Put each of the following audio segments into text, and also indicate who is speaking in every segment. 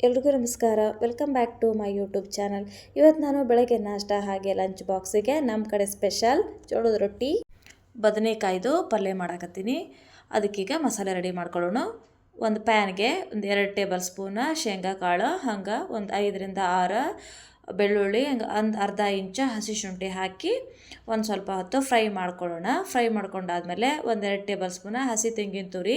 Speaker 1: ಎಲ್ರಿಗೂ ನಮಸ್ಕಾರ. Welcome back to my YouTube channel ಇವತ್ತು ನಾನು ಬೆಳಗ್ಗೆ ನಾಷ್ಟ ಹಾಗೆ ಲಂಚ್ ಬಾಕ್ಸಿಗೆ ನಮ್ಮ ಕಡೆ ಸ್ಪೆಷಲ್ ಜೋಳದ ರೊಟ್ಟಿ, ಬದನೆಕಾಯ್ದು ಪಲ್ಯ ಮಾಡಾಕತ್ತೀನಿ. ಅದಕ್ಕೀಗ ಮಸಾಲೆ ರೆಡಿ ಮಾಡ್ಕೊಳ್ಳೋಣ. ಒಂದು ಪ್ಯಾನ್ಗೆ ಒಂದು ಎರಡು ಟೇಬಲ್ ಸ್ಪೂನ ಶೇಂಗಾ ಕಾಳು ಹಂಗೆ ಒಂದು ಐದರಿಂದ ಆರು ಬೆಳ್ಳುಳ್ಳಿ ಒಂದು ಅರ್ಧ ಇಂಚ ಹಸಿ ಶುಂಠಿ ಹಾಕಿ ಒಂದು ಸ್ವಲ್ಪ ಹೊತ್ತು ಫ್ರೈ ಮಾಡ್ಕೊಳ್ಳೋಣ. ಫ್ರೈ ಮಾಡ್ಕೊಂಡಾದ್ಮೇಲೆ ಒಂದೆರಡು ಟೇಬಲ್ ಸ್ಪೂನ ಹಸಿ ತೆಂಗಿನ ತುರಿ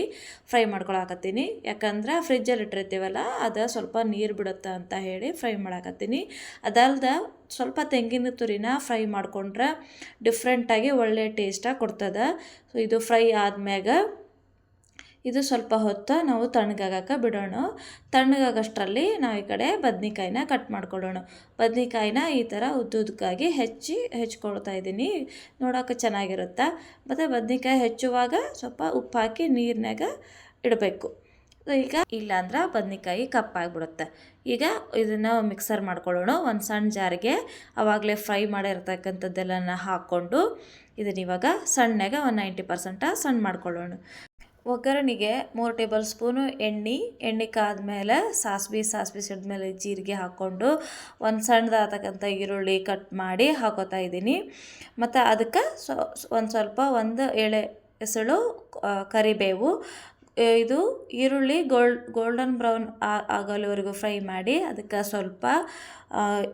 Speaker 1: ಫ್ರೈ ಮಾಡ್ಕೊಳಕತ್ತೀನಿ. ಯಾಕಂದ್ರೆ ಫ್ರಿಜ್ಜಲ್ಲಿ ಇಟ್ಟಿರ್ತೀವಲ್ಲ, ಅದು ಸ್ವಲ್ಪ ನೀರು ಬಿಡುತ್ತೆ ಅಂತ ಹೇಳಿ ಫ್ರೈ ಮಾಡಾಕತ್ತೀನಿ. ಅದಲ್ದೆ ಸ್ವಲ್ಪ ತೆಂಗಿನ ತುರಿನ ಫ್ರೈ ಮಾಡ್ಕೊಂಡ್ರೆ ಡಿಫ್ರೆಂಟಾಗಿ ಒಳ್ಳೆ ಟೇಸ್ಟಾಗಿ ಕೊಡ್ತದೆ. ಸೊ ಇದು ಫ್ರೈ ಆದ್ಮ್ಯಾಗ ಇದು ಸ್ವಲ್ಪ ಹೊತ್ತು ನಾವು ತಣ್ಣಗಾಗಕ್ಕೆ ಬಿಡೋಣ. ತಣ್ಣಗಾಗಷ್ಟರಲ್ಲಿ ನಾವು ಈ ಕಡೆ ಬದ್ನಿಕಾಯಿನ ಕಟ್ ಮಾಡ್ಕೊಳ್ಳೋಣ. ಬದ್ನಿಕಾಯಿನ ಈ ಥರ ಉದ್ದುದಕ್ಕಾಗಿ ಹೆಚ್ಚಿ ಹೆಚ್ಕೊಳ್ತಾ ಇದ್ದೀನಿ. ನೋಡೋಕೆ ಚೆನ್ನಾಗಿರುತ್ತೆ? ಮತ್ತು ಬದ್ನಿಕಾಯಿ ಹೆಚ್ಚುವಾಗ ಸ್ವಲ್ಪ ಉಪ್ಪು ಹಾಕಿ ನೀರಿನಾಗ ಇಡಬೇಕು. ಈಗ ಇಲ್ಲಾಂದ್ರೆ ಬದ್ನಿಕಾಯಿ ಕಪ್ಪಾಗಿಬಿಡುತ್ತೆ ಈಗ ಇದನ್ನು ಮಿಕ್ಸರ್ ಮಾಡ್ಕೊಳ್ಳೋಣ. ಒಂದು ಸಣ್ಣ ಜಾರಿಗೆ ಆವಾಗಲೇ ಫ್ರೈ ಮಾಡಿರ್ತಕ್ಕಂಥದ್ದೆಲ್ಲನ ಹಾಕ್ಕೊಂಡು ಇದನ್ನ ಇವಾಗ ಸಣ್ಣಗೆ ಒಂದು ನೈಂಟಿ ಪರ್ಸೆಂಟ ಸಣ್ಣ ಮಾಡ್ಕೊಳ್ಳೋಣ. ಒಗ್ಗರಣೆಗೆ ಮೂರು ಟೇಬಲ್ ಸ್ಪೂನು ಎಣ್ಣೆ ಎಣ್ಣೆ ಕಾದ್ಮೇಲೆ ಸಾಸ್ವೆ ಸಿಡಿದ ಮೇಲೆ ಜೀರಿಗೆ ಹಾಕ್ಕೊಂಡು ಒಂದು ಸಣ್ಣದಾಗತಕ್ಕಂಥ ಈರುಳ್ಳಿ ಕಟ್ ಮಾಡಿ ಹಾಕೋತಾ ಇದ್ದೀನಿ. ಮತ್ತು ಅದಕ್ಕೆ ಒಂದು ಸ್ವಲ್ಪ ಒಂದು ಎಳೆ ಎಸಳು ಕರಿಬೇವು ಇದು ಈರುಳ್ಳಿ ಗೋಲ್, ಗೋಲ್ಡನ್ ಬ್ರೌನ್ ಆಗೋಲ್ಲಿವರೆಗೂ ಫ್ರೈ ಮಾಡಿ ಅದಕ್ಕೆ ಸ್ವಲ್ಪ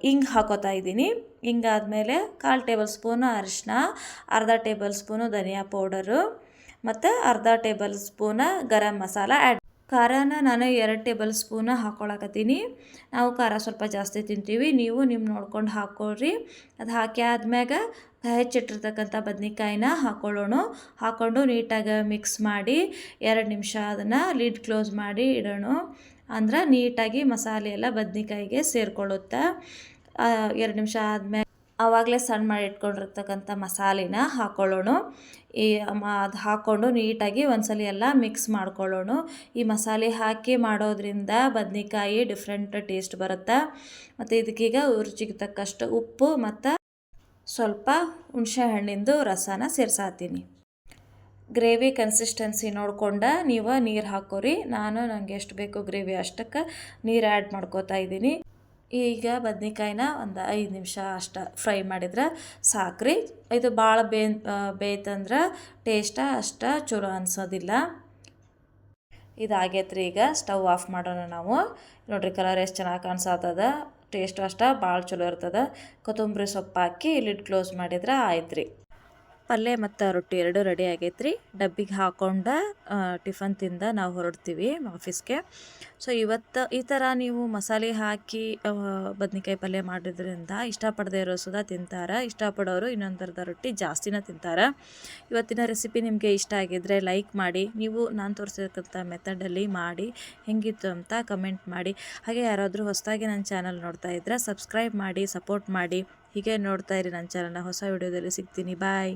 Speaker 1: ಹಿಂಗೆ ಹಾಕೋತಾ ಇದ್ದೀನಿ. ಹಿಂಗಾದಮೇಲೆ ಕಾಲು ಟೇಬಲ್ ಸ್ಪೂನು ಅರಿಶಿನ ಅರ್ಧ ಟೇಬಲ್ ಸ್ಪೂನು ಧನಿಯಾ ಪೌಡರು ಮತ್ತು ಅರ್ಧ tablespoon garam masala add ಖಾರನ ನಾನು ಎರಡು ಟೇಬಲ್ ಸ್ಪೂನ ಹಾಕ್ಕೊಳಕತ್ತೀನಿ ನಾವು ಖಾರ ಸ್ವಲ್ಪ ಜಾಸ್ತಿ ತಿಂತೀವಿ. ನೀವು ನಿಮ್ಮ ನೋಡ್ಕೊಂಡು ಹಾಕ್ಕೊಳ್ರಿ ಅದು ಹಾಕಿ ಆದ್ಮ್ಯಾಗ ಹೆಚ್ಚಿಟ್ಟಿರ್ತಕ್ಕಂಥ ಬದ್ನಿಕಾಯಿನ ಹಾಕ್ಕೊಳ್ಳೋಣ ಹಾಕ್ಕೊಂಡು ನೀಟಾಗಿ ಮಿಕ್ಸ್ ಮಾಡಿ ಎರಡು ನಿಮಿಷ ಅದನ್ನು ಲಿಡ್ ಕ್ಲೋಸ್ ಮಾಡಿ ಇಡೋಣ. ಅಂದ್ರೆ ನೀಟಾಗಿ ಮಸಾಲೆ ಎಲ್ಲ ಬದ್ನಿಕಾಯಿಗೆ ಸೇರಿಕೊಳ್ಳುತ್ತೆ. ಎರಡು ನಿಮಿಷ ಆದಮೇಲೆ ಆವಾಗಲೇ ಸಣ್ಣ ಮಾಡಿ ಇಟ್ಕೊಂಡಿರ್ತಕ್ಕಂಥ ಮಸಾಲೆನ ಹಾಕ್ಕೊಳ್ಳೋಣ ಈ ಅದು ಹಾಕ್ಕೊಂಡು ನೀಟಾಗಿ ಒಂದ್ಸಲ ಎಲ್ಲ ಮಿಕ್ಸ್ ಮಾಡ್ಕೊಳ್ಳೋಣ. ಈ ಮಸಾಲೆ ಹಾಕಿ ಮಾಡೋದ್ರಿಂದ ಬದ್ನಿಕಾಯಿ ಡಿಫ್ರೆಂಟ್ ಟೇಸ್ಟ್ ಬರುತ್ತೆ? ಮತ್ತು ಇದಕ್ಕೀಗ ರುಚಿಗೆ ತಕ್ಕಷ್ಟು ಉಪ್ಪು ಮತ್ತು ಸ್ವಲ್ಪ ಹುಣಸೆ ಹಣ್ಣಿಂದು ರಸನ ಸೇರ್ಸಾತೀನಿ. ಗ್ರೇವಿ ಕನ್ಸಿಸ್ಟೆನ್ಸಿ ನೋಡ್ಕೊಂಡು ನೀವು ನೀರು ಹಾಕೋರಿ. ನಾನು ನನಗೆ ಎಷ್ಟು ಬೇಕು ಗ್ರೇವಿ ಅಷ್ಟಕ್ಕೆ ನೀರು ಆ್ಯಡ್ ಮಾಡ್ಕೋತಾ ಇದ್ದೀನಿ. ಈಗ ಬದ್ನಿಕಾಯಿನ ಒಂದು ಐದು ನಿಮಿಷ ಅಷ್ಟು ಫ್ರೈ ಮಾಡಿದ್ರೆ ಸಾಕ್ರಿ. ಇದು ಭಾಳ ಬೇ ಬೇಯ್ತಂದ್ರೆ ಟೇಸ್ಟ ಅಷ್ಟು ಚಲೋ ಅನ್ಸೋದಿಲ್ಲ. ಇದಾಗೈತ್ರಿ ಈಗ ಸ್ಟವ್ ಆಫ್ ಮಾಡೋಣ ನಾವು. ನೋಡ್ರಿ ಕಲರ್ ಎಷ್ಟು ಚೆನ್ನಾಗಿ ಕಾಣಿಸತ್ತದ ಟೇಸ್ಟ್ ಅಷ್ಟ ಭಾಳ ಚಲೋ ಇರ್ತದೆ. ಕೊತ್ತಂಬರಿ ಸೊಪ್ಪು ಹಾಕಿ ಲಿಡ್ ಕ್ಲೋಸ್ ಮಾಡಿದ್ರೆ ಆಯ್ತು ರೀ ಪಲ್ಯ ಮತ್ತು ರೊಟ್ಟಿ ಎರಡೂ ರೆಡಿ ಆಗೈತ್ರಿ. ಡಬ್ಬಿಗೆ ಹಾಕೊಂಡು ಟಿಫನ್ ತಿಂದ ನಾವು ಹೊರಡ್ತೀವಿ ಆಫೀಸ್ಗೆ ಸೊ ಇವತ್ತು ಈ ಥರ ನೀವು ಮಸಾಲೆ ಹಾಕಿ ಬದ್ನಿಕಾಯಿ ಪಲ್ಯ ಮಾಡಿದ್ರಿಂದ ಇಷ್ಟಪಡದೇ ಇರೋ ಸುಧಾ ತಿಂತಾರೆ. ಇಷ್ಟಪಡೋರು ಇನ್ನೊಂದು ಥರದ ರೊಟ್ಟಿ ಜಾಸ್ತಿನ ತಿಂತಾರೆ. ಇವತ್ತಿನ ರೆಸಿಪಿ ನಿಮಗೆ ಇಷ್ಟ ಆಗಿದ್ದರೆ ಲೈಕ್ ಮಾಡಿ, ನೀವು ನಾನು ತೋರಿಸಿರ್ತಕ್ಕಂಥ ಮೆಥಡಲ್ಲಿ ಮಾಡಿ, ಹೆಂಗಿತ್ತು ಅಂತ ಕಮೆಂಟ್ ಮಾಡಿ. ಹಾಗೆ ಯಾರಾದರೂ ಹೊಸದಾಗಿ ನನ್ನ ಚಾನಲ್ ನೋಡ್ತಾ ಇದ್ದರೆ ಸಬ್ಸ್ಕ್ರೈಬ್ ಮಾಡಿ ಸಪೋರ್ಟ್ ಮಾಡಿ. ಹೀಗೆ ನೋಡ್ತಾ ಇರಿ ನನ್ನ ಚಾನಲ್ನ ಹೊಸ ವಿಡಿಯೋದಲ್ಲಿ ಸಿಗ್ತೀನಿ. ಬಾಯ್